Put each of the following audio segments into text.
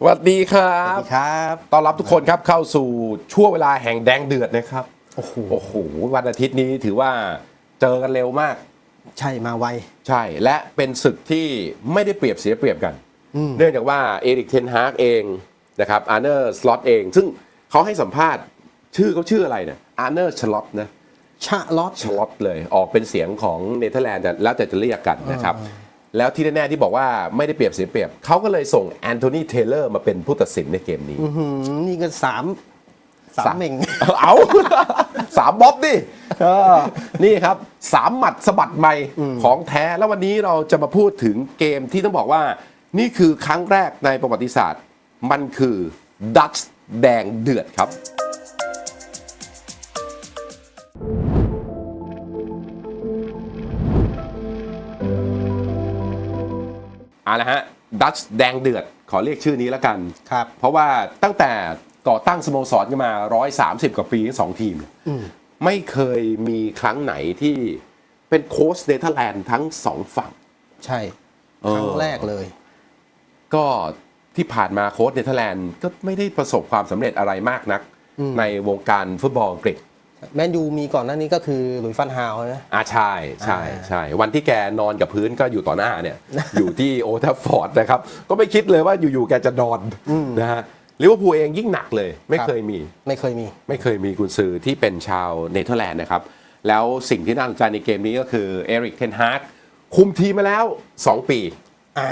สวัสดีครัสวับ สดีครับต้อนรับทุกคนครับเข้าสู่ช่วงเวลาแห่งแดงเดือดนะครับ โอ้โหโอ้โห วันอาทิตย์นี้ถือว่าเจอกันเร็วมาก ใช่มาไว ใช่ และเป็นศึกที่ไม่ได้เปรียบเสียเปรียบกัน อืม เนื่องจากว่าเอริกเทนฮากเองนะครับอาร์เนอร์สล็อตเอง ซึ่งเขาให้สัมภาษณ์ชื่อเขาชื่ออะไรเนี่ยอาร์เนอร์ชล็อตนะ ชะลอต ชล็อตเลยออกเป็นเสียงของเนเธอร์แลนด์แต่แล้วแต่จะเรียกกันนะครับ แล้วที่แน่ๆที่บอกว่าไม่ได้เปรียบเสียเปรียบ เขาก็เลยส่งแอนโทนีเทเลอร์มาเป็นผู้ตัดสินในเกมนี้ อื้อหือนี่ก็สามสามเหม่ง เอาสามบ๊อบดิเออนี่ครับสามหมัดสะบัดใหม่ของแท้แล้ววันนี้เราจะมาพูดถึงเกมที่ต้องบอกว่า นี่คือครั้งแรกในประวัติศาสตร์ มันคือดัชแดงเดือดครับ เอาละฮะดัชแดงเดือดขอเรียกชื่อนี้แล้วกันครับ เพราะว่าตั้งแต่ก่อตั้งสโมสรกันมา 130 กว่าปีทั้งสองทีม ไม่เคยมีครั้งไหนที่เป็นโค้ชเนเธอร์แลนด์ทั้งสองฝั่ง ใช่เออครั้งแรกเลย ก็ที่ผ่านมาโค้ชเนเธอร์แลนด์ก็ไม่ได้ประสบความสำเร็จอะไรมากนัก ในวงการฟุตบอลอังกฤษ แมนยูมีก่อนหน้านี้ก็คือหลุยส์ฟันฮาวนะอาใช่ใช่ใช่วันที่แกนอนกับพื้นก็อยู่ต่อหน้าเนี่ย อยู่ที่โอทัฟฟอร์ดนะครับ ก็ไม่คิดเลยว่าอยู่ๆแกจะนอนนะฮะลิเวอร์พูลเองยิ่งหนักเลย ไม่ครับเคยมี ไม่เคยมี ไม่เคยมีกุนซือที่เป็นชาวเนเธอร์แลนด์นะครับ แล้วสิ่งที่น่าสนใจในเกมนี้ก็คือเอริกเทนฮากคุมทีมมาแล้ว 2 ปี อ่า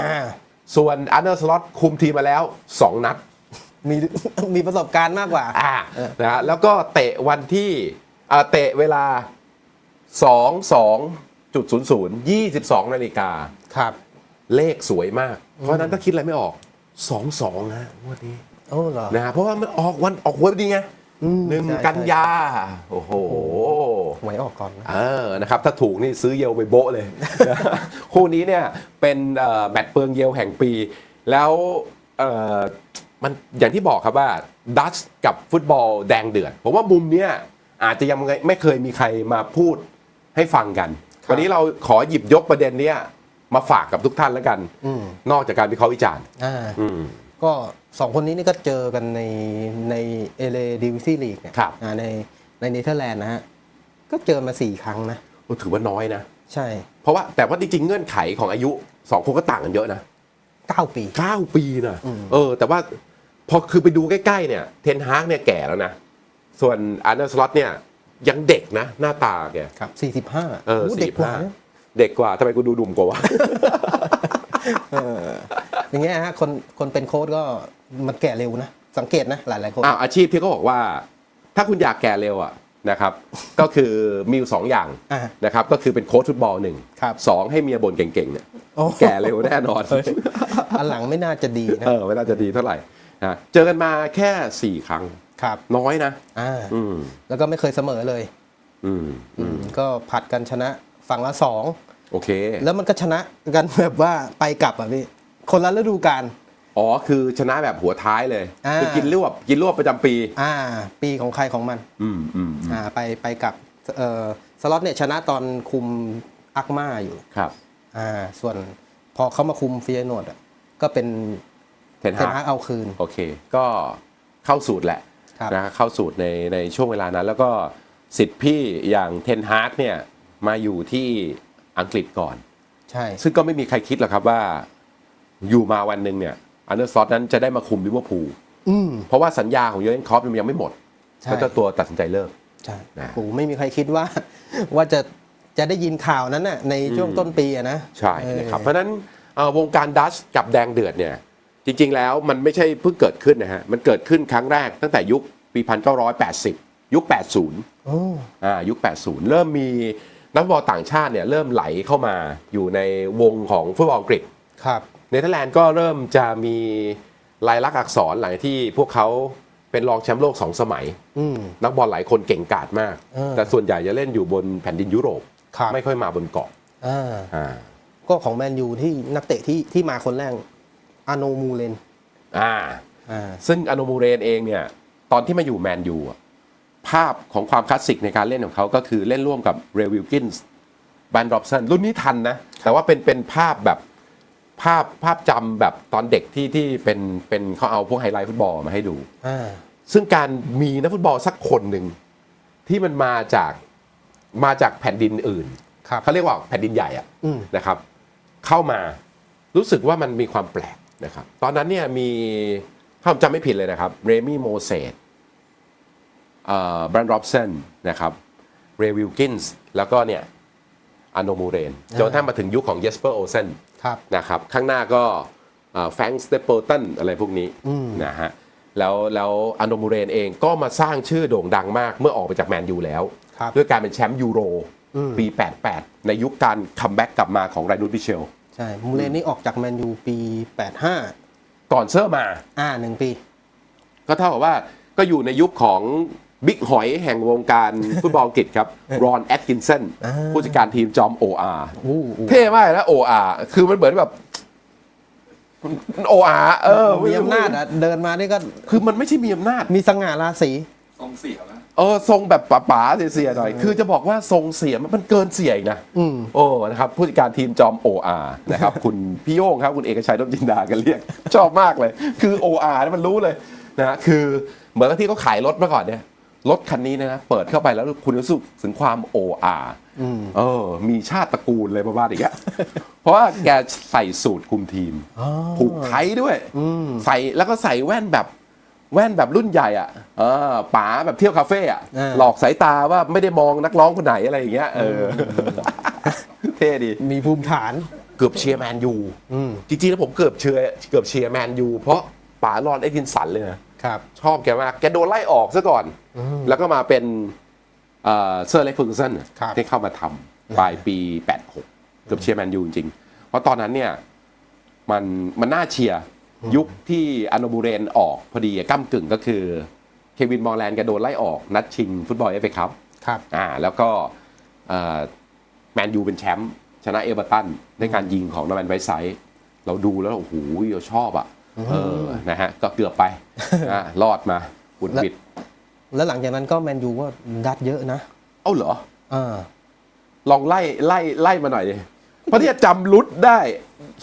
ส่วนอันเดอร์สล็อตคุมทีมมาแล้ว 2 นัด มีมีประสบการณ์มากกว่า อ่านะฮะแล้วก็เตะวันที่อ่าเตะเวลา 2 2 0 0 22 นาฬิกา ครับ เลขสวยมาก เพราะฉะนั้นถ้าคิดอะไรไม่ออก 2 2นะงวันนี้โอ้เหรอ นะฮะเพราะว่ามันออกวันออกหวยพอดีไงอืมหนึ่งใช่กันยา โอ้โห หวยออกก่อนนะ เออ นะครับ ถ้าถูกนี่ซื้อเยลไปโบ๊ะเลย คู่นี้เนี่ยเป็นเอ่อแมตช์เปลืองเยลแห่งปี แล้วเอ่อ มันอย่างที่บอกครับว่าดัชกับฟุตบอลแดงเดือดผมว่ามุมเนี้ยอาจจะยังไม่ไม่เคยมีใครมาพูดให้ฟังกันครับวันนี้เราขอหยิบยกประเด็นเนี้ยมาฝากกับทุกท่านแล้วกันอืมนอกจากการวิเคราะห์วิจารณ์อ่าอืมก็สองคนนี้นี่ก็เจอกันในในเอเลดิวิซี่ลีกเนี่ยครับอ่าในในเนเธอร์แลนด์นะฮะก็เจอมาสี่ครั้งนะโอ้ถือว่าน้อยนะ ใช่ เพราะว่าแต่ว่าจริงๆเงื่อนไขของอายุสองคนก็ต่างกันเยอะนะ เก้าปีเก้าปีนะเออ แต่ว่าพอคือไปดูใกล้ๆเนี่ย เทนฮากเนี่ยแก่แล้วนะ ส่วนอันเดอร์สล็อตเนี่ยยังเด็กนะ หน้าตาแกครับสี่สิบห้าเออเด็กกว่า45นะเด็กกว่าทำไมกูดูดุมกว่าวะอย่างเงี้ยฮะคนคนเป็นโค้ดก็มันแก่เร็วนะ สังเกตนะ หลายหลายๆคนอ้าวอาชีพที่เขาบอกว่า ถ้าคุณอยากแก่เร็วอะ นะครับ ก็คือมีอยู่สองอย่างอ่า นะครับก็คือเป็นโค้ชฟุตบอลหนึ่งครับ สองให้เมียบ่นเก่งๆเนี่ยโอ้แก่เร็วแน่นอนอันหลังไม่น่าจะดีนะเออไม่น่าจะดีเท่าไหร่นะเจอกันมาแค่สี่ครั้งครับน้อยนะ อ่าอืมแล้วก็ไม่เคยเสมอเลยอืมอืมก็ผัดกันชนะฝั่งละสองโอเค แล้วมันก็ชนะกันแบบว่าไปกลับอะพี่คนละฤดูกาล อ๋อคือชนะแบบหัวท้ายเลยอ่า คือกินรวบกินรวบประจำปี อ่า ปีของใครของมัน อืมอืมอืมอ่าไปไปกลับเอ่อสล็อตเนี่ยชนะตอนคุมอักมาอยู่ครับอ่าส่วนพอเขามาคุมเฟียโนดอะก็เป็นเทนเทนฮาฮากกเอาคืน โอเค ก็เข้าสูตรแหละครับ นะเข้าสูตรในในช่วงเวลานั้น แล้วก็สิทธิ์พี่อย่างเทนฮากเนี่ยมาอยู่ที่อังกฤษก่อน ใช่ซึ่งก็ไม่มีใครคิดหรอกครับว่าอยู่มาวันหนึ่งเนี่ย อันเดอร์ซอตนั้นจะได้มาคุมลิเวอร์พูลอืม เพราะว่าสัญญาของเยอร์เกนคล็อปมันยังไม่หมดใช่ ก็เจะตัวตัดสินใจเลิก ใช่นะโอ้ไม่มีใครคิดว่า ว่าจะจะได้ยินข่าวนั้นน่ะในช่วงต้นปีอะนะใช่เออ นะครับเพราะฉะนั้นเอ่อวงการดัชกับแดงเดือดเนี่ยจริง ๆ แล้วมันไม่ใช่เพิ่งเกิดขึ้นนะฮะมันเกิดขึ้นครั้งแรกตั้งแต่ยุคปี 1980 ยุค 80 โอ้ อ่ายุค 80 เริ่มมีนักฟุตบอลต่างชาติเนี่ยเริ่มไหลเข้ามาอยู่ในวงของฟุตบอลอังกฤษ ครับ เนเธอร์แลนด์ก็เริ่มจะมีลายลักษณ์อักษรหลังจากที่พวกเขาเป็นรองแชมป์โลก2สมัย อืม นักบอลหลายคนเก่งกาจมาก เออ แต่ส่วนใหญ่จะเล่นอยู่บนแผ่นดินยุโรป ครับไม่ค่อยมาบนเกาะอ่าอ่าก็ของแมนยูที่นักเตะที่ที่มาคนแรกอาโนมูเลนอ่า อ่า ซึ่งอโนมูเรนเองเนี่ย ตอนที่มาอยู่แมนยูอะภาพของความคลาสสิกในการเล่นของเขาก็คือเล่นร่วมกับเรวิลกินส์แบนดรอปสันรุ่นนี้ทันนะ แต่ว่าเป็นเป็นภาพแบบ ภาพภาพจำแบบตอนเด็กที่ที่เป็นเป็นเขาเอาพวกไฮไลท์ฟุตบอลมาให้ดู อ่า ซึ่งการมีนักฟุตบอลสักคนหนึ่งที่มันมาจากมาจากแผ่นดินอื่น ครับ เขาเรียกว่าแผ่นดินใหญ่อะอืม นะครับ เข้ามารู้สึกว่ามันมีความแปลกนะครับ ตอนนั้นเนี่ยมีถ้าผมจำไม่ผิดเลยนะครับ เรมี่โมเสสเอ่อแบรนด์ร็อบสันนะครับเรวิลกินส์แล้วก็เนี่ยอาโนมูเรนจนกระทั่งมาถึงยุคของเยสเปอร์โอเซน ครับนะครับข้างหน้าก็แฟงสเตปเปอร์ตันอะไรพวกนี้อืมนะฮะแล้วแล้วอันโดมูเรนเองก็มาสร้างชื่อโด่งดังมากเมื่อออกไปจากแมนยูแล้วครับด้วยการเป็นแชมป์ยูโรอืมปี 88 ในยุคการคัมแบ็กกลับมาของไรนูดบิเชล ใช่มูเลนนี่ออกจากแมนยูปี 85 ก่อนเซอร์มา อ่าหนึ่งปี ก็เท่ากับว่าก็อยู่ในยุคของ บิ๊กหอยแห่งวงการฟุตบอลอังกฤษครับ รอนแอตกินเซนอ่าผู้จัดการทีมจอม OR อู้อู้เท่มากนะ OR คือมันเหมือนแบบ OR เออมีอำนาจอะเดินมานี่ก็คือมันไม่ใช่มีอำนาจ มีสง่าราศีทรงเสียวนะเออทรงแบบป๋าๆเสียๆหน่อย คือจะบอกว่าทรงเสียมันเกินเสียอีกนะอืมโอ้นะครับผู้จัดการทีมจอม OR นะครับ คุณพี่โย่งครับ คุณเอกชัยต้นจินดากันเรียก ชอบมากเลย คือ OR นี่มันรู้เลยนะฮะคือเหมือนกับที่เขาขายรถมาก่อนเนี่ย รถคันนี้เนยนะเปิดเข้าไปแล้วคุณรู้สึกถึงความ OR อืมเออ มีชาติตระกูลเลยประมาณอย่างเงี้ยเพราะว่าแกใส่สูตรคุมทีมอ๋อผูกไทยด้วยอืมใส่แล้วก็ใส่แว่นแบบแว่นแบบรุ่นใหญ่อะเออป๋าแบบเที่ยวคาเฟ่อะอ่าหลอกสายตาว่าไม่ได้มองนักร้องคนไหนอะไรอย่างเงี้ยเอออเท่ดี มีภูมิฐานเกือบเชียร์แมนยูอืมจริงๆแล้วผมเกือบเชียร์เกือบเชียร์แมนยูเพราะป๋ารอนเอ็กกินสันเลยนะ ครับ ชอบแกมาก แกโดนไล่ออกซะก่อนอืมแล้วก็มาเป็นเอ่อเซอร์เล็กฟูร์สันครับที่เข้ามาทำปลายปี 86เกือบเชียร์แมนยูจริงๆเพราะตอนนั้นเนี่ยมันมันน่าเชียร์ยุคที่อาโนบูเรนออกพอดีก้ากึ่งก็คือ เควินมอร์แลนด์แกโดนไล่ออกนัดชิงฟุตบอลเอฟเอคัพครับอ่าแล้วก็เอ่อแมนยูเป็นแชมป์ชนะเอเวอร์ตันด้วยการยิงของนอร์แมนไวท์ไซด์เราดูแล้วโอ้โหเราชอบอะ เออนะฮะก็เกือบไปนะรอดมาบุดบิด แล้วหลังจากนั้นก็แมนยูก็ดัดเยอะนะ เอ้าเหรออ่าลองไล่ไล่ไล่มาหน่อยดิเพราะที่จะจำลุดได้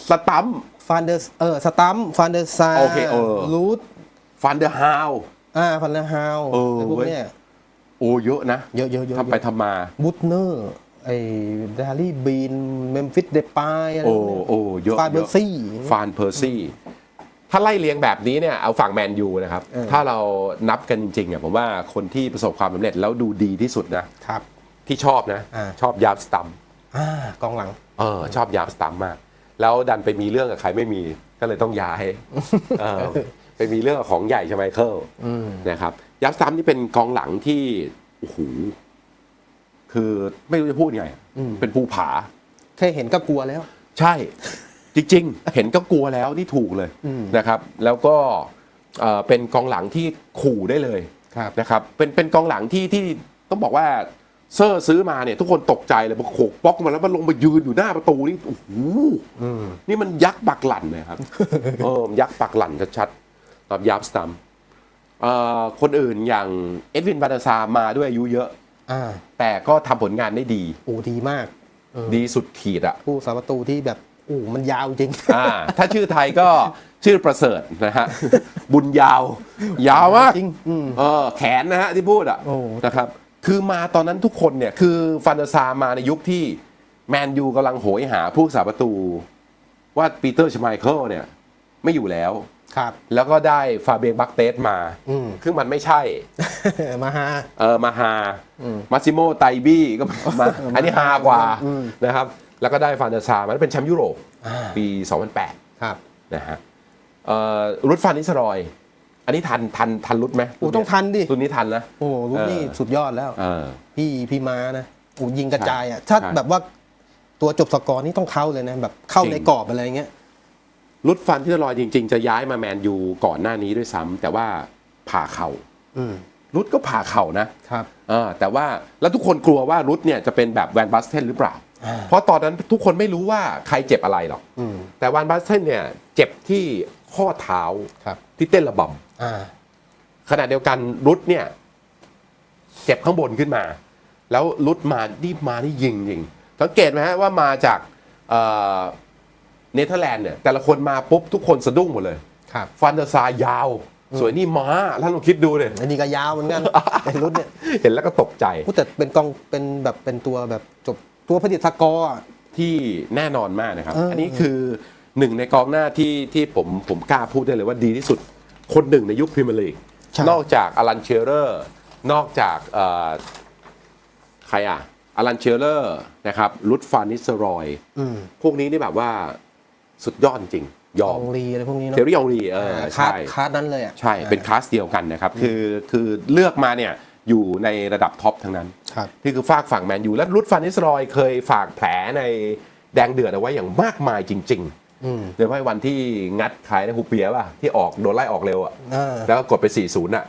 สตัมป์ฟานเดอร์เออสตัมฟานเดอร์ซาโอเคเออรูทฟันเดอร์ฮาวอ่าฟันเดอร์ฮาวเออไอ้พวกเว้ยเนี้ยโอ้เยอะนะ เยอะเยอะเยอะทำไปทำมาบุตเนอร์ไอ้ดารี่บีน เมมฟิสเดปายอะไรโอ้พวกเนี้ยโอ้เยอะฟานเบอร์ซี่ ฟานเพอร์ซี่ ถ้าไล่เรียงแบบนี้เนี่ยเอาฝั่งแมนยูนะครับเออถ้าเรานับกันจริงๆอะผมว่าคนที่ประสบความสำเร็จแล้วดูดีที่สุดนะครับ ที่ชอบนะ อ่า ชอบยามสตัมอ่ากองหลัง เออชอบยามสตัมมาก แล้วดันไปมีเรื่องกับใครไม่มีก็เลยต้องย้ายเออไปมีเรื่องกับของใหญ่ใช่ไหมเคิลอืม นะครับยามสตัมนี่เป็นกองหลังที่โอ้โหคือไม่รู้จะพูดไง อืม เป็นภูผา แค่เห็นก็กลัวแล้ว ใช่ จริงๆ เห็นก็กลัวแล้วนี่ถูกเลยอืมนะครับ แล้วก็เอ่อเป็นกองหลังที่ขู่ได้เลยครับ นะครับ เป็นเป็นกองหลังที่ที่ต้องบอกว่าเซอร์ซื้อมาเนี่ยทุกคนตกใจเลยพอโขกป๊อกมาแล้วมันลงมายืนอยู่หน้าประตูนี่โอ้โหอืมนี่มันยักษ์ปักหลั่นเลยครับ เออมันยักษ์ปักหลั่นชัดๆแบบยับสตัมเอ่อคนอื่นอย่างเอ็ดวินบาตาซามาด้วยอายุเยอะ อ่าแต่ก็ทำผลงานได้ดี โอ้ดีมากเออดีสุดขีดอะผู้สาประตูที่แบบโอ้มันยาวจริง อ่าถ้าชื่อไทยก็ชื่อประเสริฐนะฮะบุญยาว ยาวมากจริงอืมเออแขนนะฮะที่พูดอะโอ้ นะครับ คือมาตอนนั้นทุกคนเนี่ย คือฟันเดอร์ซาร์มาในยุคที่แมนยูกำลังโหยหาผู้สาประตู ว่าปีเตอร์ชไมเคิลเนี่ย ไม่อยู่แล้ว ครับ แล้วก็ได้ฟาเบียบักเตสมาอืมคือมันไม่ใช่ มาฮา เออมาฮาอืมมาซิโมไตบี้ก็มา อันนี้ฮากว่าอืมนะครับ แล้วก็ได้ฟันเดอร์ซาร์มันเป็นแชมป์ยุโรปอ่าปี 2008 ครับนะฮะเอ่อรุดฟานิสรอย อันนี้ทันทันทันรุดไหมโอ้ต้องทันดิรุ่นนี้ทันนะโอ้รุ่นนี้เออสุดยอดแล้วเออพี่พี่มานะโอ้ยิงกระจายอะถ้าใช่แบบว่าตัวจบสกอร์นี่ต้องเข้าเลยนะแบบเข้าจริงในกรอบอะไรเงี้ยรุดฟันนิสรอยจริง ๆ จะย้ายมาแมนยูก่อนหน้านี้ด้วยซ้ำแต่ว่าผ่าเข่าอืมรุดก็ผ่าเข่านะครับเออแต่ว่าแล้วทุกคนกลัวว่ารุดเนี่ยจะเป็นแบบแวนบัสเทนหรือเปล่าอ่า เพราะตอนนั้นทุกคนไม่รู้ว่าใครเจ็บอะไรหรอกอืมแต่แวนบัสเทนเนี่ยเจ็บที่ข้อเท้าครับที่เต้นระบำอ่าขณะเดียวกันรุดเนี่ยเจ็บข้างบนขึ้นมา แล้วรุดมานี่มานี่ยิงยิงสังเกตไหมฮะว่ามาจากเอ่อเนเธอร์แลนด์เนี่ยแต่ละคนมาปุ๊บทุกคนสะดุ้งหมดเลยครับฟันเดอร์ซาร์ยาว สวยนี่ม้าแล้วลองคิดดูเลยอันนี้ก็ยาวเหมือนกันไอ้รุ่นเนี่ยเห็นแล้วก็ตกใจพูดแต่เป็นกองเป็นแบบเป็นตัวแบบจบ ตัวผลิตสกอร์อะ ที่แน่นอนมากนะครับ เอออัอันนี้คือหนึ่งในกองหน้าที่ที่ผมผมกล้าพูดได้เลยว่าดีที่สุด คนหนึ่งในยุคพรีเมียร์ลีกใช่ นอกจากอลันเชอร์เรอร์นอกจากเอ่อใครอะอลันเชอร์เรอร์นะครับลุดฟานิสรอย อืมพวกนี้นี่แบบว่าสุดยอดจริงยออมองรีอะไรพวกนี้เทเนาะอรี่องรีเออคาร์ดใช่ คาร์ดนั้นเลยอะ ใช่ เป็นคลาสเดียวกันนะครับ คือ คือเลือกมาเนี่ย อยู่ในระดับท็อปทั้งนั้นครับนี่คือฝากฝั่งแมนยูและรุดฟานิสรอยเคยฝากแผลในแดงเดือดเอาไว้อย่างมากมายจริงอืมๆโดยเฉพาะวันที่งัดขายนะฮูเปียป่ะที่ออกโดนไล่ออกเร็วอะเออแล้วก็กดไป4-0อะ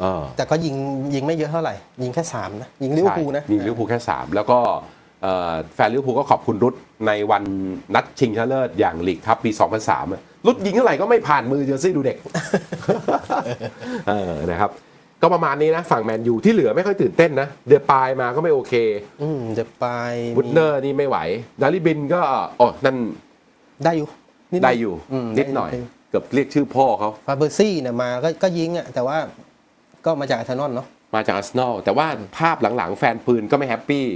เออแต่ก็ยิงยิงไม่เยอะเท่าไหร่ ยิงแค่สามนะยิงลิเวอร์พูลนะใช่มีลิเวอร์พูลแค่ 3 แล้วก็เอ่อแฟนลิเวอร์พูลก็ขอบคุณรุดในวันนัดชิงชนะเลิศอย่างลีกครับปี 2003อะรุดยิงเท่าไหร่ก็ไม่ผ่านมือเจอร์ซี่ดูเด็กเออนะครับ ก็ประมาณนี้นะฝั่งแมนยูที่เหลือไม่ค่อยตื่นเต้นนะ เดปายมาก็ไม่โอเคอืมเดปายบุตเนอร์นี่ไม่ไหว ดาริบินก็อ๋อนั่นได้อยู่นิได้อยู่มนิดหน่อย เกือบเรียกชื่อพ่อเขาฟาเบอร์ซี่เนี่ยมาก็ก็ยิงอะแต่ว่าก็มาจากอาร์เซนอลเนาะมาจากอาร์เซนอลแต่ว่าภาพหลังๆ แฟนปืนก็ไม่แฮปปี้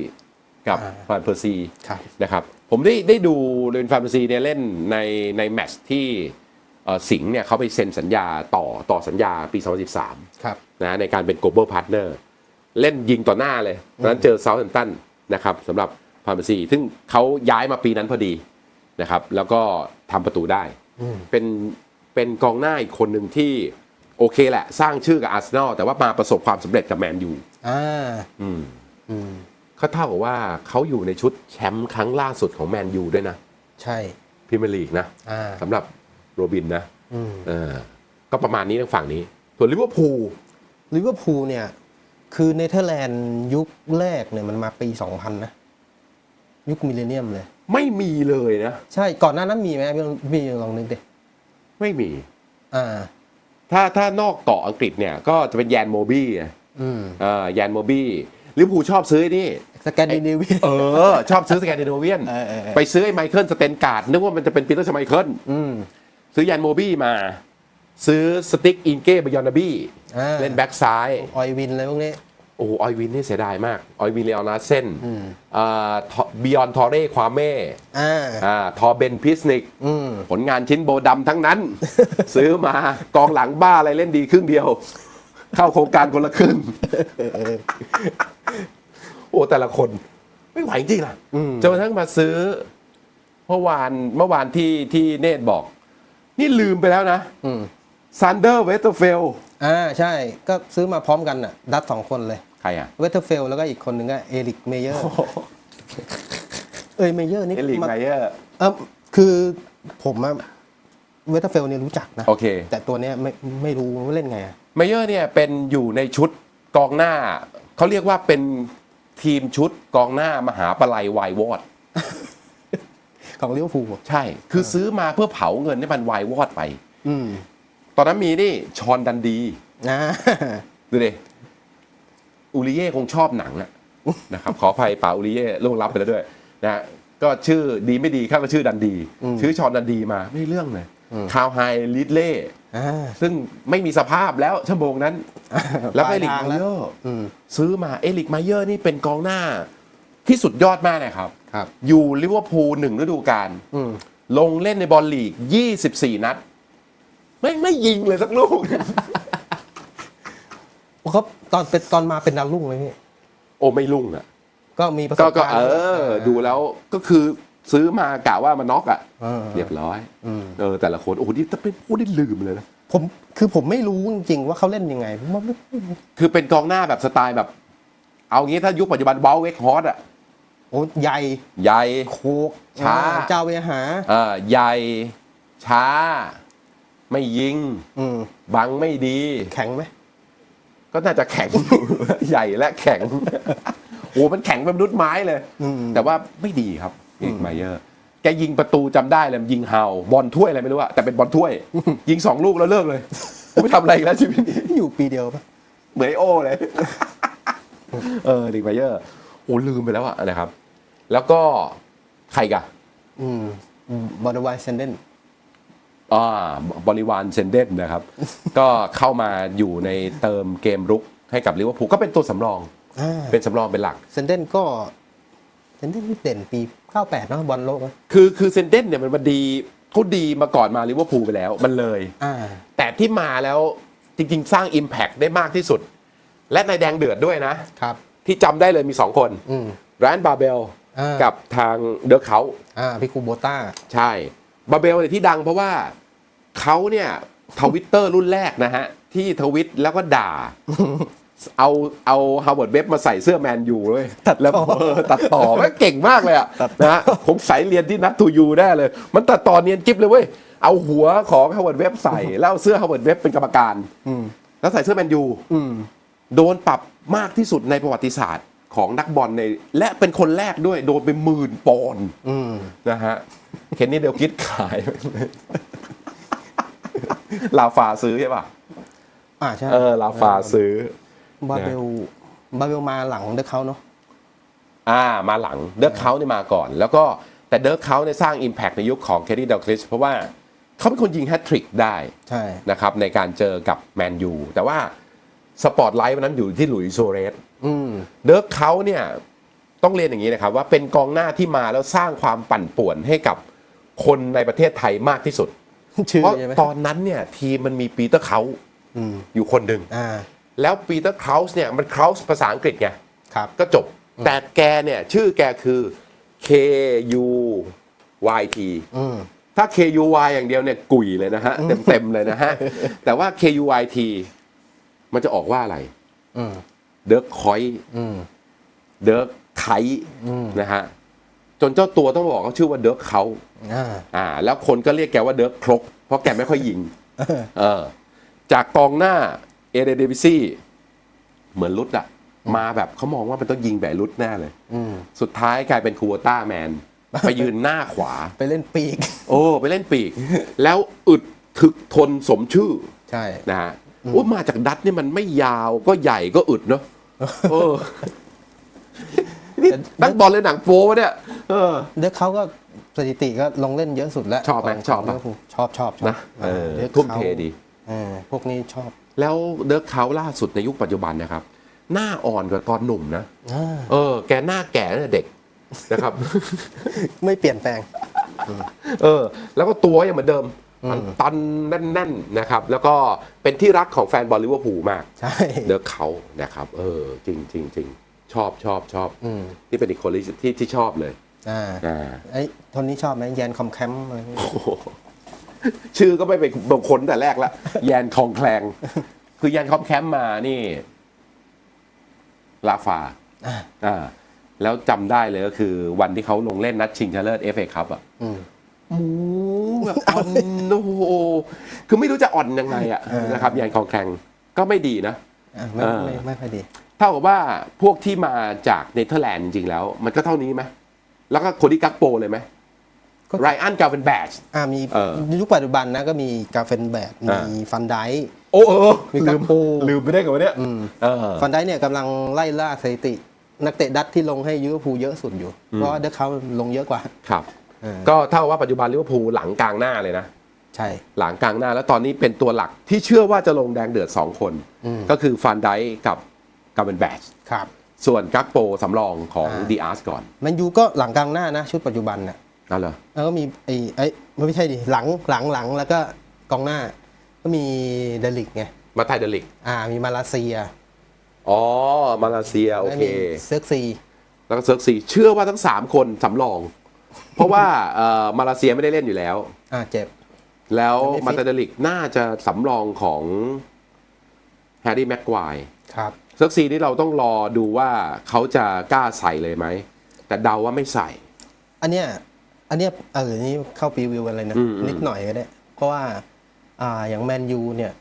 กับอ่าฟานเพอร์ซีครับนะครับผมได้ได้ดูเรนฟานเพอร์ซีเนี่ยเล่นในในแมตช์ที่เอ่อ สิงห์เนี่ยเขาไปเซ็นสัญญาต่อต่อสัญญาปี 2013ครับนะในการเป็น global partner เล่นยิงต่อหน้าเลยตอนนั้นเจอเซาท์แฮมป์ตันนะครับสำหรับฟานเพอร์ซีซึ่งเขาย้ายมาปีนั้นพอดีนะครับ แล้วก็ทำประตูได้อืมเป็นเป็นกองหน้าอีกคนหนึ่งที่โอเคแหละ สร้างชื่อกับอาร์เซนอลแต่ว่ามาประสบความสำเร็จกับแมนยูอ่าอืมอืมก็เท่ากับว่าเขาอยู่ในชุดแชมป์ครั้งล่าสุดของแมนยูด้วยนะ ใช่พรีเมียร์ลีกนะอ่าสำหรับ โรบินนะอืมเออก็ประมาณนี้ทางฝั่งนี้ ส่วนลิเวอร์พูลลิเวอร์พูลเนี่ย คือเนเธอร์แลนด์ยุคแรกเนี่ยมันมาปี2000นะ ยุคมิเลเนียมเลย ไม่มีเลยนะ ใช่ก่อนหน้านั้นมีไหมพี่ลองพี่ลองนึกดิไม่มี อ่า ถ้าถ้านอกเกาะอังกฤษเนี่ย ก็จะเป็นแยนโมบี้อะอืมเออแยนโมบี้ลิเวอร์พูลชอบซื้อไอ้นี่สแกนดิเนเวียนเออ ชอบซื้อสแกนดิเนเวียนเออเออเออไปซื้อไอ้ไมเคิลสเตนการ์ดนึกว่ามันจะเป็นปีเตอร์ชไมเคิลอืม ซื้อแยนโมบี้มา ซื้อสติ๊กอินเก้บยอนนาบี้อ่า เล่นแบ็กซ้าย ออยวินอะไรพวกนี้ โอ้โหออยวินนี่เสียดายมาก ออยวินเลออนาเซนอืม บิยอนทอเร่ควาเม่อ่า อ่าทอเบนพิสนิก อืม ผลงานชิ้นโบดำทั้งนั้น ซื้อมากองหลังบ้าอะไรเล่นดีครึ่งเดียว เข้าโครงการคนละครึ่งโอ้แต่ละคน ไม่ไหวจริงล่ะอืมจนกระทั่งมาซื้อ เมื่อวานเมื่อวานที่ที่เนตบอก นี่ลืมไปแล้วนะอืมซันเดอร์เวสเตอร์เฟลอ่าใช่ก็ซื้อมาพร้อมกันอะ ดัตสองคนเลย ใครอะ เวเทอร์เฟลแล้วก็อีกคนหนึ่งก็เอริกเมเยอร์ เอ้ยเมเยอร์นี่เอลิกมาไมเยอร์ เออคือผมอะเวเทอร์เฟลเนี่ยรู้จักนะ โอเค แต่ตัวเนี้ยไม่ไม่รู้ว่าเล่นไงอะไมเยอร์เนี่ยเป็นอยู่ในชุดกองหน้า เขาเรียกว่าเป็นทีมชุดกองหน้ามหาปลัยวายวอด ของลิเวอร์พูลใช่ คือซื้อมาเพื่อเผาเงินให้มันวายวอดไปอืมตอนนั้นมีนี่ชอนดันดีนะดูดิอูริเย่คงชอบหนังอะนะครับ ขออภัยป่าอูริเย่ล่วงลับไปแล้วด้วยนะก็ชื่อดีไม่ดีข้าก็ชื่อดันดี ชื่อชอนดันดีมาไม่เรื่องเลยคาวไฮลิดเล่อ่าซึ่งไม่มีสภาพแล้วชั่วโมงนั้น แล้วก็เอลิกปลายทางไมแล้วเยอร์อืมซื้อมาเอลิกไมเยอร์นี่เป็นกองหน้าที่สุดยอดมากนะครับ ครับอยู่ลิเวอร์พูลหนึ่งฤดูกาลอืม ลงเล่นในบอลลีก 24 นัด ไม่ไม่ยิงเลยสักลูก เขาตอนเป็นตอนมาเป็นดาวรุ่งเลยพี่โอ้ไม่ลุ่งอะ ก็มีประสก็บก็การณ์ เออ ดูแล้วก็คือซื้อมากะว่ามันน็อกอะ เออ เรียบร้อยอืมเออแต่ละคน โอ้โหนี่ถ้าเป็นพูดได้ลืมเลยนะ ผมคือผมไม่รู้จริงๆว่าเขาเล่นยังไงผมว่าไม่คือเป็นกองหน้าแบบสไตล์แบบ เอางี้ถ้ายุคปัจจุบันบอลเวกฮอสอะ โอ้ใหญ่ใหญ่โคกช้าเจ้าเวหาเออใหญ่ ช้า ไม่ยิง อืมบังไม่ดี แข็งไหมก็น่าจะแข็ง ใหญ่และแข็ง โอ้มันแข็งเป็นมนุษย์ไม้เลย อืม แต่ว่าไม่ดีครับเอกไมเยอร์ แกยิงประตูจำได้เลยยิงเฮาบอลถ้วยอะไรไม่รู้อะแต่เป็นบอลถ้วย ยิงสองลูกแล้วเลิกเลยกูไม่ทำอะไรอีกแล้วชีวิตนี้ อยู่ปีเดียวปะเหมือนไอโอเลย เออดิกไมเยอร์ โอ้ลืมไปแล้วอะนะครับ แล้วก็ใครกะอืมบอลวายเซนเดนอ่าบริวารเซนเดนนะครับ ก็เข้ามาอยู่ในเติมเกมรุกให้กับลิเวอร์พูลก็เป็นตัวสำรอง เป็นสำรองเป็นหลักเซนเดนก็เซนเดนที่เด่นปี 98เนอะบอลโลกนะคือคือเซนเดนเนี่ยมันมาดีเขาดีมาก่อนมาลิเวอร์พูลไปแล้วมันเลยอ่าแต่ที่มาแล้วจริง ๆ สร้าง Impact ได้มากที่สุด และในายแดงเดือดด้วยนะครับ ที่จำได้เลยมี 2 คนอืมแรนบาเบลอ่ากักับทางเดอร์เขาอ่าพี่คูโบต้า ใช่บาเบลเนี่ยที่ดังเพราะว่าเขาเนี่ยทวิตเตอร์รุ่นแรกนะฮะ ที่ทวิตแล้วก็ด่า เอาเอาฮาวเวิร์ดเว็บมาใส่เสื้อแมนยูเลยตัดต่อแล้วเออตัดต่อแม่งเก่งมากเลยอะนะฮะผมใส่เรียนที่นัททูยูได้เลย มันตัดต่อเนียนกิ๊บเลยเว้ยเอาหัวของฮาวเวิร์ดเว็บใส่แล้วเอาเสื้อฮาวเวิร์ดเว็บเป็นกรรมการอืมแล้วใส่เสื้อแมนยู อืม โดนปรับมากที่สุดในประวัติศาสตร์ของนักบอลใน และเป็นคนแรกด้วยโดนไปหมื่นปอนด์อืมนะฮะเคนนี่เดลกิดขาย ลาฟาซื้อใช่ป่ะอ่าใช่เออลาฟาซื้อบาเบลบาเบลมาหลังเดอะเขาเนาะอ่ามาหลังเดิร์กเขาเนี่ยมาก่อน แล้วก็แต่เดิร์กเขาเนี่ยสร้าง Impact ในยุคของเคนนี่เดลกิดเพราะว่าเขาเป็นคนยิงแฮตทริกได้ใช่นะครับในการเจอกับแมนยูแต่ว่า สปอตไลท์วันนั้นอยู่ที่หลุยส์โซเรสอืมเดิร์กเขาเนี่ยต้องเรียนอย่างนี้นะครับ ว่าเป็นกองหน้าที่มาแล้วสร้างความปั่นป่วนให้กับคนในประเทศไทยมากที่สุดชื่อเพราะใช่ไหมตอนนั้นเนี่ยทีมมันมีปีเตอร์เขาอืมอยู่คนหนึ่งอ่าแล้วปีเตอร์เคาส์เนี่ยมันเคาส์ภาษาอังกฤษไงครับก็จบ แต่แกเนี่ยชื่อแกคือ K U Y T อืมถ้า K U Y อย่างเดียวเนี่ยกุยเลยนะฮะ เต็มๆเลยนะฮะ แต่ว่า K U Y T มันจะออกว่าอะไรอืมเดิร์กคอยอืมเดิร์กไคนะฮะจนเจ้าตัวต้องบอกเขาชื่อว่าเดิร์กเขาอ่าอ่าแล้วคนก็เรียกแกว่าเดิร์กครกเพราะแกไม่ค่อยยิงเออเออ จากกองหน้าเอเดเดวิซี่เหมือนรุดอะมาแบบเขามองว่ามันต้องยิงแบบรุดแน่เลยอืมสุดท้ายกลายเป็นคูโบต้าแมนไปยืนหน้าขวา ไปเล่นปีก โอ้ ไปเล่นปีก แล้วอึดถึกทนสมชื่อ ใช่นะฮะ โอ้มาจากดัตเนี่ยมันไม่ยาวก็ใหญ่ก็อึดเนาะเออนี่นักบอลเลยหนังโป๊วะเนี่ยเออเด็กเขาก็สถิติก็ลงเล่นเยอะสุดแล้ว ชอบไหมขงชอบปะลิเวร์พูลชอบชอบชอบนะเออด็กทุ่มขาเทดีเออพวกนี้ชอบ แล้วเดิร์กเขาล่าสุดในยุคปัจจุบันนะครับ หน้าอ่อนกว่าตอนหนุ่มนะอ่าเออ แกหน้าแก่ตั้งแต่เด็กนะครับ ไม่เปลี่ยนแปลง เออ แล้วก็ตัวยังเหมือนเดิม มันตันแน่นๆนะครับ แล้วก็เป็นที่รักของแฟนบอลลิเวอร์พูลมาก ใช่เดิร์กเขานะครับ เออ จริงจริงจริงชอบชอบชอบอืมที่เป็นอีกคนที่ที่ชอบเลย อ่าอ่า ไอ้ทนนี้ชอบไหมแยนคอมแคมอะไรพวกนี้ โอ้โหชื่อก็ไม่เป็นมงคลแต่แรกละ แยนคองแคลง คือแยนคอมแคมป์มานี่ ลาฟาอ่าอ่า แล้วจำได้เลยก็คือ วันที่เขาลงเล่นนัดชิงชนะเลิศเอฟเอคัพอะอืม หมูแบบอ่อน โอ้โหคือไม่รู้จะอ่อนยังไงอะเออ นะครับแยนคองแคลงก็ไม่ดีนะ อ่าไม่เออไม่ไม่ค่อยดี เท่ากับว่าพวกที่มาจากเนเธอร์แลนด์จริงๆแล้ว มันก็เท่านี้ไหมแล้วก็คนที่กักโปเลยไหมก็ ไรอันกาเวนแบช อ่ามีเออ ยุคปัจจุบันนะก็มีกาเฟนแบดอ่ามีฟันไดค์โอ้เออมีลืกัมกโป ลืมไปได้กับวันเนี้ยอืมเออ ฟันไดค์เนี่ยกำลังไล่ล่าสถิติ นักเตะดัตที่ลงให้ยูเวอร์พูลเยอะสุดอยู่ เพราะว่าเด็กเขาลงเยอะกว่า ครับ เออ ก็เท่ากับว่าปัจจุบันลิเวอร์พูลหลังกลางหน้าเลยนะ ใช่ หลังกลางหน้า แล้วตอนนี้เป็นตัวหลักที่เชื่อว่าจะลงแดงเดือด 2 คน อืม ก็คือฟันไดกับกาเวนแบชครับ ส่วนกักโปสำรองของอ่า ดีอาร์สก่อนแมนยูก็หลังกลางหน้านะ ชุดปัจจุบันน่ะนั่นเหรอแล้วก็มีไอ้ไอ้ไม่ใช่ดิหลังหลังหลังแล้วก็กองหน้า ก็มีเดลิกไงมาไทยเดลิก อ่า มีมาเลเซียอ๋อ มาเลเซีย โอและเค มีเซิร์กซีแล้วก็เซิร์กซีเชื่อว่าทั้ง 3 คนสำรอง เพราะว่าเอ่อมาเลเซียไม่ได้เล่นอยู่แล้ว อ่าเจ็บ แล้วยังไม่ฟิต มาไทยเดลิกน่าจะสำรองของแฮร์รี่แม็กควายครับเซิร์กซีนี่เราต้องรอดูว่าเขาจะกล้าใส่เลยไหม แต่เดาว่าไม่ใส่ อันเนี้ยอันเนี้ยเออนี่เข้าปีวิวกันเลยนะ อืมอืม นิดหน่อยก็ได้ เพราะว่า อ่าอย่างแมนยูเนี่ย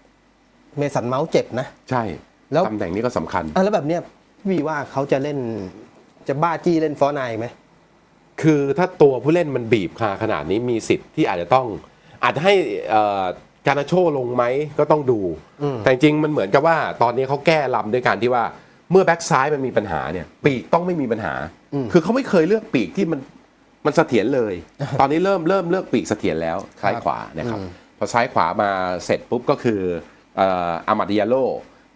เมสันเมาส์เจ็บนะ ใช่แล้ว ตำแหน่งนี้ก็สำคัญ อะแล้วแบบเนี้ยพี่วีว่าเขาจะเล่นจะบ้าจี้เล่นฟอร์ไนายไหม คือถ้าตัวผู้เล่นมันบีบคาขนาดนี้มีสิทธิ์ที่อาจจะต้อง อาจจะให้เอ่อการนาโชลงไหมก็ต้องดู อืม แต่จริงๆมันเหมือนกับว่าตอนนี้เขาแก้ลำด้วยการที่ว่าเมื่อแบ็กซ้ายมันมีปัญหาเนี่ยปีกต้องไม่มีปัญหาคือเขาไม่เคยเลือกปีกที่มันมันเสถียรเลย ตอนนี้เริ่มเริ่มเลือกปีกเสถียรแล้วซ้ายขวานะครับอืม พอซ้ายขวามาเสร็จปุ๊บก็คือเอ่ออามาดิยาโล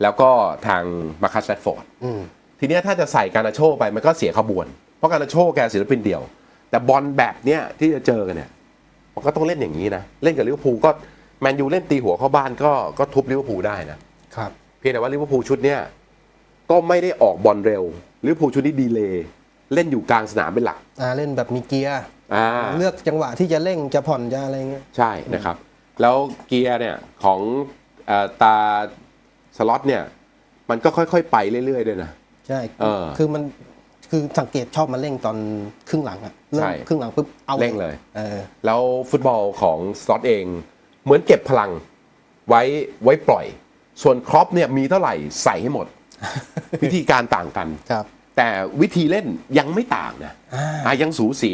แล้วก็ทางมาคัสแรดฟอร์ด อืม ทีเนี้ยถ้าจะใส่การนาโชไปมันก็เสียขบวน เพราะการนาโชแกศิลปินเดียว แต่บอลแบบเนี้ยที่จะเจอกันเนี่ย มันก็ต้องเล่นอย่างนี้นะ เล่นกับลิเวอร์พูลก็แมนยูเล่นตีหัวเข้าบ้านก็ก็ทุบลิเวอร์พูลได้นะครับ เพียงแต่ว่าลิเวอร์พูลชุดเนี้ยก็ไม่ได้ออกบอลเร็วลิเวอร์พูลชุดนี้ดีเลย์เล่นอยู่กลางสนามเป็นหลักอ่าเล่นแบบมีเกียร์อ่าเลือกจังหวะที่จะเร่งจะผ่อนจะอะไรเงี้ยใช่นะครับ แล้วเกียร์เนี่ยของเออตาสล็อตเนี่ยมันก็ค่อยๆ ไปเรื่อยๆด้วยนะใช่เออคือมัน คือสังเกตชอบมาเร่งตอนครึ่งหลังอะเริ่มใช่ครึ่งหลังปุ๊บเอาเร่งเลยเออแล้วฟุตบอลของสล็อตเอง เหมือนเก็บพลังไว้ไว้ปล่อย ส่วนครอปเนี่ยมีเท่าไหร่ใส่ให้หมด วิธีการต่างกันครับ แต่วิธีเล่นยังไม่ต่างนะอ่าอะยังสูสี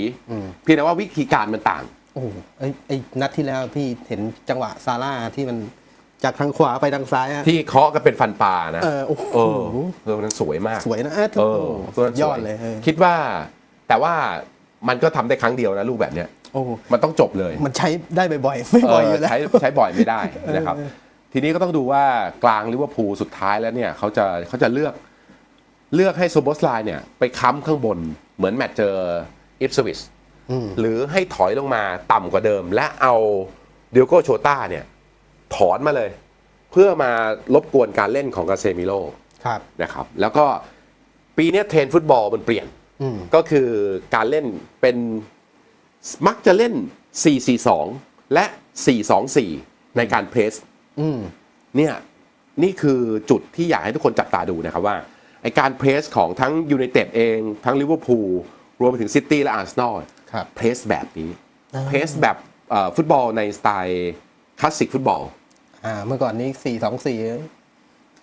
เพียงแต่ว่าวิธีการมันต่าง โอ้โหไอ้ไอ้นัดที่แล้วพี่เห็นจังหวะซาร่าที่มัน จากทางขวาไปทางซ้ายอะที่เคาะก็เป็นฟันปลานะเออโอ้โหเออเออมันสวยมากสวยนะเออเออสุดยอดเลยเออคิดว่า แต่ว่ามันก็ทำได้ครั้งเดียวนะลูกแบบเนี้ยโอ้โหมันต้องจบเลย มันใช้ได้บ่อยๆไม่บ่อยอยู่แล้วใช้ใช้บ่อยไม่ได้นะครับ ทีนี้ก็ต้องดูว่ากลางลิเวอร์พูลสุดท้ายแล้วเนี่ยเขาจะเขาจะเลือกเลือกให้โซโบสไลน์เนี่ยไปค้ำข้างบนเหมือนแมตช์เจออิฟสวิสอืมหรือให้ถอยลงมาต่ำกว่าเดิม และเอาเดียโกโชต้าเนี่ย ถอนมาเลย เพื่อมารบกวนการเล่นของกาเซมิโลครับนะครับ แล้วก็ปีเนี้ยเทรนด์ฟุตบอลมันเปลี่ยนอืมก็คือการเล่นเป็นมักจะเล่น 4-4-2 และ 4-2-4 ในการเพรสอืมเนี่ยนี่คือจุดที่อยากให้ทุกคนจับตาดูนะครับว่าไอการเพรสของทั้งยูไนเต็ดเอง ทั้งลิเวอร์พูลรวมไปถึงซิตี้และอาร์เซนอลครับเพรสแบบนี้อ่าเพรสแบบเอ่อฟุตบอลในสไตล์ คลาสสิกฟุตบอล อ่า เมื่อก่อนนี้สี่สองสี่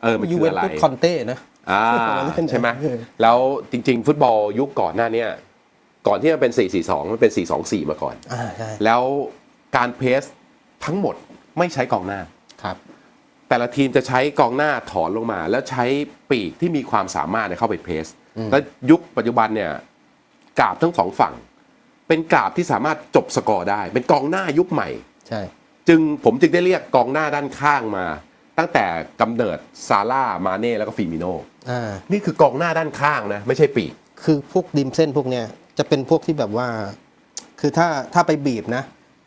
เออมันยูคือเวนอะไร ตุสคอนเต้นะ อ่าเล่นใช่ไหมเออ แล้วจริง ๆ ฟุตบอลยุคก่อนหน้าเนี้ยก่อนที่มันเป็น 4-4-2 มันเป็น 4-2-4 มาก่อน อ่าใช่แล้วการเพรสทั้งหมดไม่ใช้กองหน้า ครับ แต่ละทีมจะใช้กองหน้าถอนลงมา แล้วใช้ปีกที่มีความสามารถเนี่ยเข้าไปเพรสแล้วยุคปัจจุบันเนี่ยกราบทั้งสองฝั่ง เป็นกราบที่สามารถจบสกอร์ได้ เป็นกองหน้ายุคใหม่ ใช่ จึงผมจึงได้เรียกกองหน้าด้านข้างมา ตั้งแต่กำเนิดซาร่ามาเน่แล้วก็ฟิมิโนอ่านี่คือกองหน้าด้านข้างนะ ไม่ใช่ปีก คือพวกริมเส้นพวกเนี้ยจะเป็นพวกที่แบบว่า คือถ้าถ้าไปบีบนะ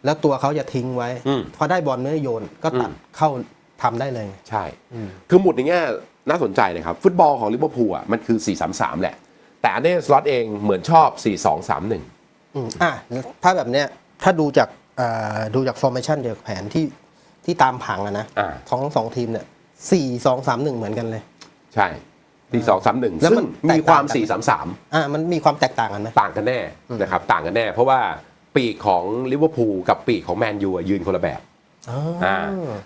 แล้วตัวเขาจะทิ้งไว้อืมพอได้บอลเมื่อโยนก็ตัดอืม เข้าทำได้เลย ใช่คือหมุดอย่างเงี้ยน่าสนใจนะครับ ฟุตบอลของลิเวอร์พูลอะมันคือ 4-3-3 แหละ แต่อันนี้สล็อตเองเหมือนชอบ 4-2-3-1 อืมอะถ้าแบบเนี้ยถ้าดูจากอ่า ดูจากฟอร์เมชันจากแผนที่ที่ตามผังอะนะอ่า ของสองทีมเนี่ยสี่สองสามหนึ่งเหมือนกันเลย ใช่4-2-3-1แล้วซึ่มังนแตกมีความต่างกัน4-3-3อ่ามันมีความแตกต่างกันไหม ต่างกันแน่นะครับ ต่างกันแน่ เพราะว่าปีกของลิเวอร์พูลกับปีกของแมนยูอะยืนคนละแบบ อ๋อออ่า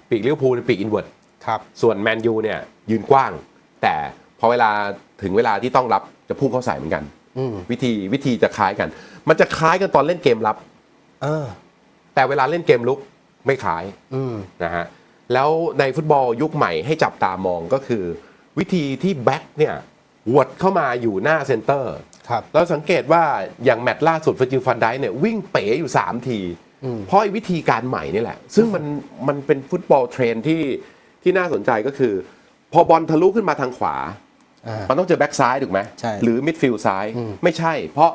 ปีกลิเวอร์พูลเป็นปีกอินเวอร์ครับ ส่วนแมนยูเนี่ยยืนกว้าง แต่พอเวลาถึงเวลาที่ต้องรับจะพุ่งเข้าใส่เหมือนกัน อืมวิธีวิธีจะคล้ายกัน มันจะคล้ายกันตอนเล่นเกมรับ เออ แต่เวลาเล่นเกมลุกไม่คล้ายอืมนะฮะแล้วในฟุตบอลยุคใหม่ให้จับตามองก็คือ วิธีที่แบ็คเนี่ยหวดเข้ามาอยู่หน้าเซนเตอร์ครับเราสังเกตว่าอย่างแมตช์ล่าสุดฟจิลฟันไดเนี่ยวิ่งเป๋อยู่ 3 ทีอืมเพราะไอ้วิธีการใหม่นี่แหละ ซึ่งมันมันเป็นฟุตบอลเทรนด์ที่ที่น่าสนใจก็คือ พอบอลทะลุขึ้นมาทางขวาอ่ามันต้องเจอแบ็กซ้ายถูกไหมใช่ หรือมิดฟิลด์ซ้ายอืมไม่ใช่ เพราะ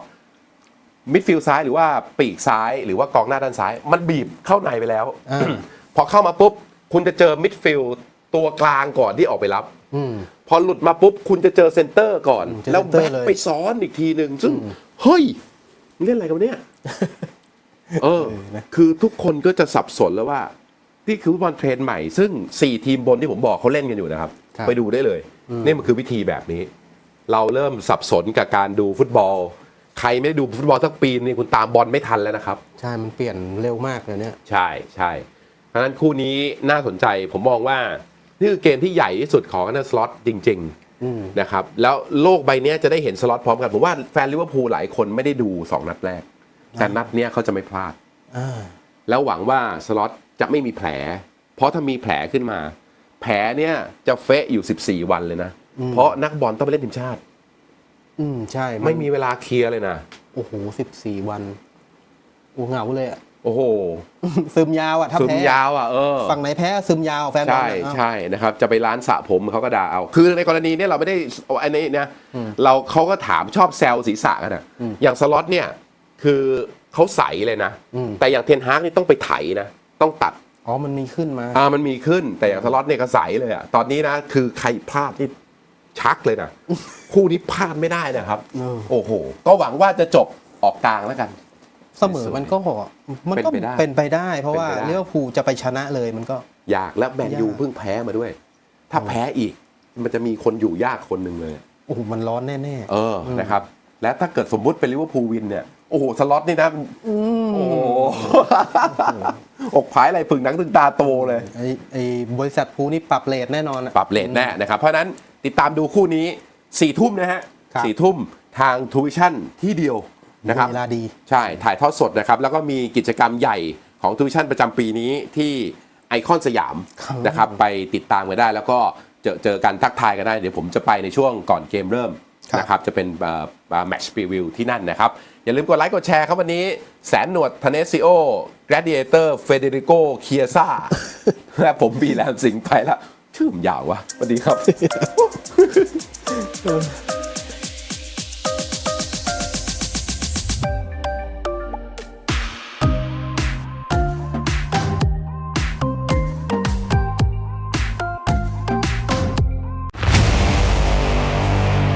มิดฟิลด์ซ้ายหรือว่าปีกซ้ายหรือว่ากองหน้าด้านซ้าย มันบีบเข้าในไปแล้ว อ่า พอเข้ามาปุ๊บ คุณจะเจอมิดฟิลด์ตัวกลางก่อนที่ออกไปรับ อืม พอหลุดมาปุ๊บ คุณจะเจอเซนเตอร์ก่อนอืมเจอแล้วเซนเตอร์แบ็คเลย ไปซ้อนอีกทีหนึ่งซึ่ง เฮ้ยมึงเล่นอะไรกันวะเนี่ย เออ คือทุกคนก็จะสับสนแล้วว่า นี่คือฟุตบอลเทรนด์ใหม่ ซึ่ง 4 ทีมบนที่ผมบอกเขาเล่นกันอยู่นะครับ ครับ ไปดูได้เลย นี่มันคือวิธีแบบนี้ เราเริ่มสับสนกับการดูฟุตบอล ใครไม่ได้ดูฟุตบอลสักปีนี่คุณตามบอลไม่ทันแล้วนะครับ ใช่ มันเปลี่ยนเร็วมากเลยเนี่ยใช่ใช่เพราะฉะนั้นคู่นี้น่าสนใจผมมองว่า นี่คือเกมที่ใหญ่ที่สุดของนักสล็อตจริงอืมๆนะครับ แล้วโลกใบเนี้ยจะได้เห็นสล็อตพร้อมกัน ผมว่าแฟนลิเวอร์พูลหลายคนไม่ได้ดู 2 นัดแรก แต่นัดเนี้ยเขาจะไม่พลาดอ่าแล้วหวังว่าสล็อตจะไม่มีแผล เพราะถ้ามีแผลขึ้นมา แผลเนี่ยจะเฟะอยู่ 14 วันเลยนะ เพราะนักบอลต้องไปเล่นทีมชาติ อืมใช่นไม่มีเวลาเคลียร์เลยนะ โอ้โหสิบสี่วันโอ้เหงาเลยอะ โอ้โหซึมยาวอะถ้าซึมแพ้ยาวอะเออ ฝั่งไหนแพ้ซึมยาวแฟนบอลใช่อะ ใช่นะครับจะไปร้านสระผมเขาก็ด่าเอา คือในกรณีเนี้เราไม่ได้เอาอันนี้นะเราเขาก็ถามชอบแซวศีรษะกันอะอย่างสล็อตเนี่ยคือเขาใสเลยนะแต่อย่างเทนฮากนี่ต้องไปไถนะต้องตัดอ๋อมันมีขึ้นมา อ่ามันมีขึ้นแต่อย่างสล็อตเนี่ยก็ใสเลยอะตอนนี้นะคือใครพลาดนี่ ชักเลยนะ คู่นี้พลาดไม่ได้นะครับเออโอ้โห ก็หวังว่าจะจบออกกลางแล้วกัน เสมอมันก็มันก็เป็นไปได้เป็นไปได้ เพราะว่าเป็นไปได้เลี้ยวภูลจะไปชนะเลยมันก็ยากแล้วแมนยูยากเพิ่งแพ้มาด้วย ถ้าแพ้อีก มันจะมีคนอยู่ยากคนหนึ่งเลยโอ้โหมันร้อนแน่เออนะครับ และถ้าเกิดสมมุติเป็นลิเวอร์พูลวินเนี่ยโอ้โหสล็อตนี่นะมันโอ้โหอกผายอะไรผึ่งหนังถึงตาโตเลยๆไอ้ไอ้บริษัทภูลนี่ปรับเลทแน่นอนอะ ปรับเลทแน่นะครับ เพราะฉะนั้นติดตามดูคู่นี้4ี่ทุ่มนะฮะครับ สี่ทุ่มทางทูวิชั่นที่เดียวนะครับ เวลาดี ใช่ ถ่ายทอดสดนะครับ แล้วก็มีกิจกรรมใหญ่ของทูวิชั่นประจำปีนี้ที่ไอคอนสยามครับนะครับ ไปติดตามกันได้ แล้วก็เจอเจอกันทักทายกันได้ เดี๋ยวผมจะไปในช่วงก่อนเกมเริ่มครับ นะครับ จะเป็นแมตช์พรีวิวที่นั่นนะครับ อย่าลืมกดไลค์กดแชร์ครับวันนี้ แสนหนวดทเนซิโอ แกรดิเอเตอร์เฟเดริโกเคียซ่าและผมบีแลมสิงห์ไปแล้วชื่อมยาววะสวัสดีครับ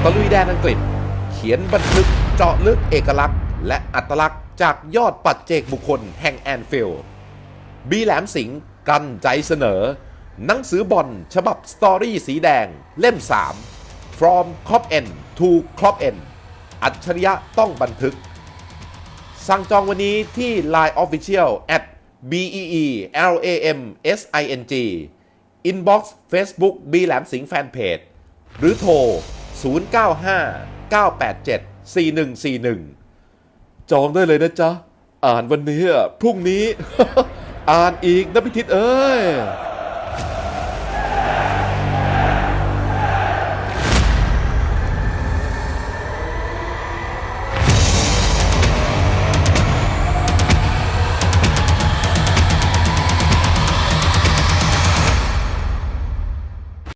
ตะลุยแดนอังกฤษ ขียนบันทึกเจาะลึกเอกลักษณ์ และอัตลักษณ์จากยอดปัจเจกบุคคลแห่งแอนฟิลด์บีแหลมสิงห์กันใจเสนอ หนังสือบอลฉบับสตอรี่สีแดงเล่ม 3 From Cop N to Cop N อัจฉริยะต้องบันทึก สั่งจองวันนี้ที่ Line Official at b e e l a m s i n g Inbox Facebook บีแหลมสิงห์แฟนเพจหรือโทร 095 987 4141 จองได้เลยนะจ๊ะ อ่านวันนี้พรุ่งนี้ อ่านอีกนะพิทิศเอ้ย